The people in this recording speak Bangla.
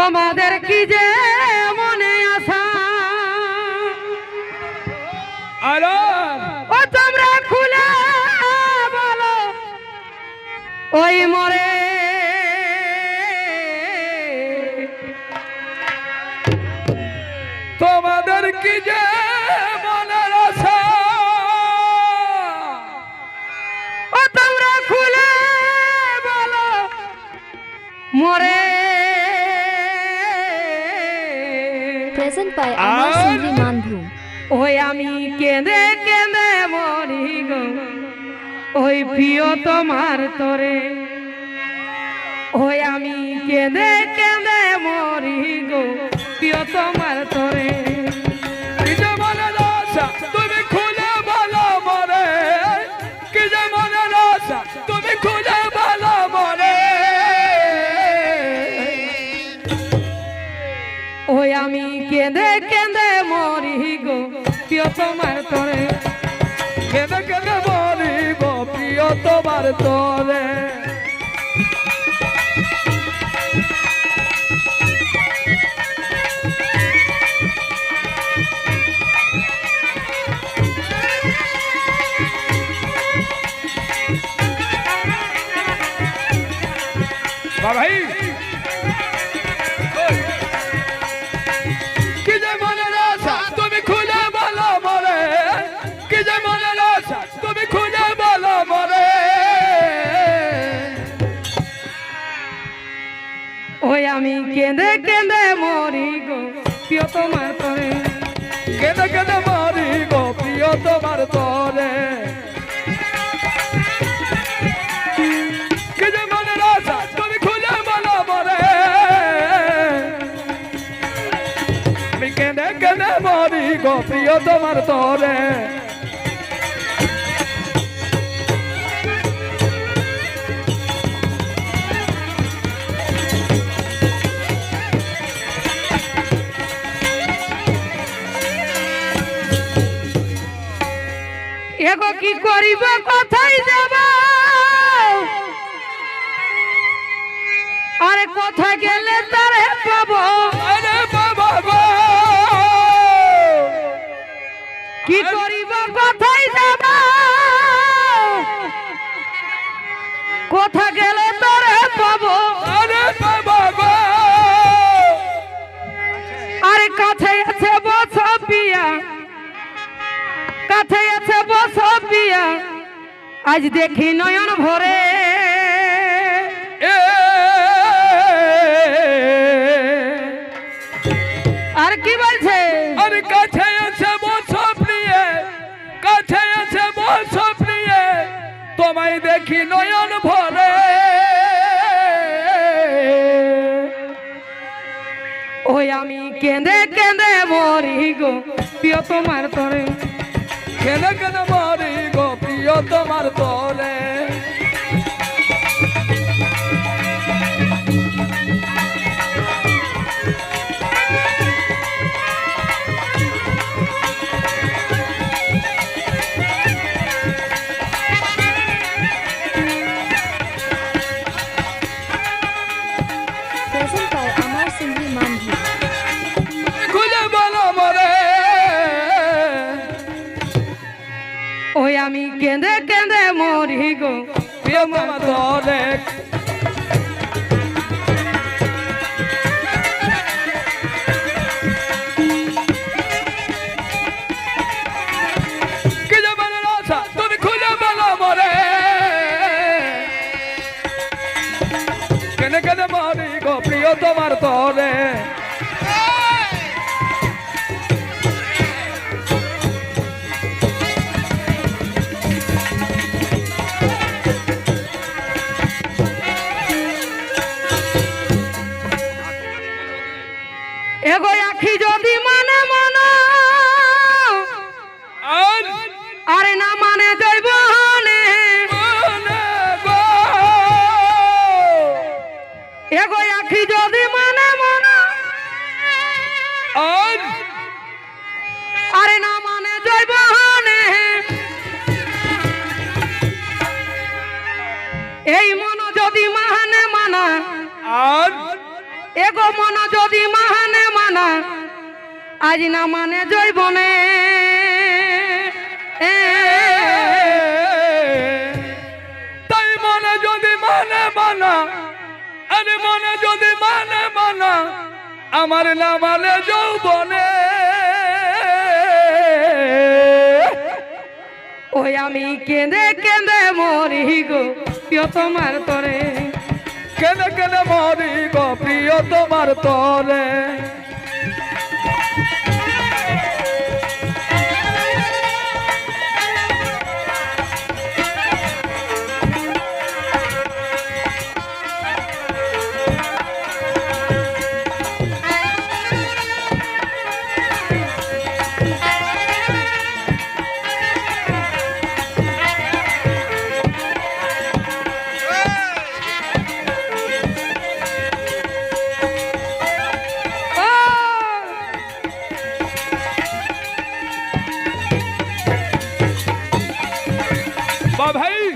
তোমাদের কি যে মনে আসা ও তোমরা খুলে বলো ওই মরে। তোমাদের কি যে মনের আশা? ও তোমরা খুলে বলো মরে। Present আমার Amar মানভূম ওই আমি কেঁদে কেঁদে মরি গো। ওই প্রিয় তোমার তরে। ওই আমি কেঁদে কেঁদে মরি গো প্রিয় তোমার তোরে। ওই আমি কেঁদে কেঁদে মরি গো, প্রিয় তোমার তোরে। কেঁদে কেঁদে মরিব প্রিয় তোমার তোরে। কেঁদে কেঁদে মরি গো প্রিয় তোমার তরে। এগো কি করিব, কোথায় আরে কোথায় গেলে তারে কাছে আছে বস পিয়া আজ দেখি নয়ন ভরে। আর কি বলছে? আরে কাছে আছে বসো প্রিয়ে কাছে আছে বসো প্রিয়ে তোমায় দেখি নয়ন ভরে। ওই আমি কেঁদে কেঁদে মরি গো, প্রিয় তোমার তরে। কেন কেন মরি গো প্রিয় তোমার তরে ওই আমি কেঁদে কেঁদে মরি গো। প্রেম তরে এগো আখি যদি মানে মন। আর না মানে যাইব মনে এগো আখি যদি মানে মন। আর না মানে যাইব এই মন যদি মানে মানা। আর এগো মন যদি মানে মানা, আজ না মানে জৈবনে। তাই মনে যদি মানে মানা আরে মনে যদি মানে মানা, আমার না মানে যৌবনে। ওই আমি কেঁদে কেঁদে মরি গো প্রিয় তোমার তরে। কেন কেন মরি গো প্রিয় তোমার তরে। बधाई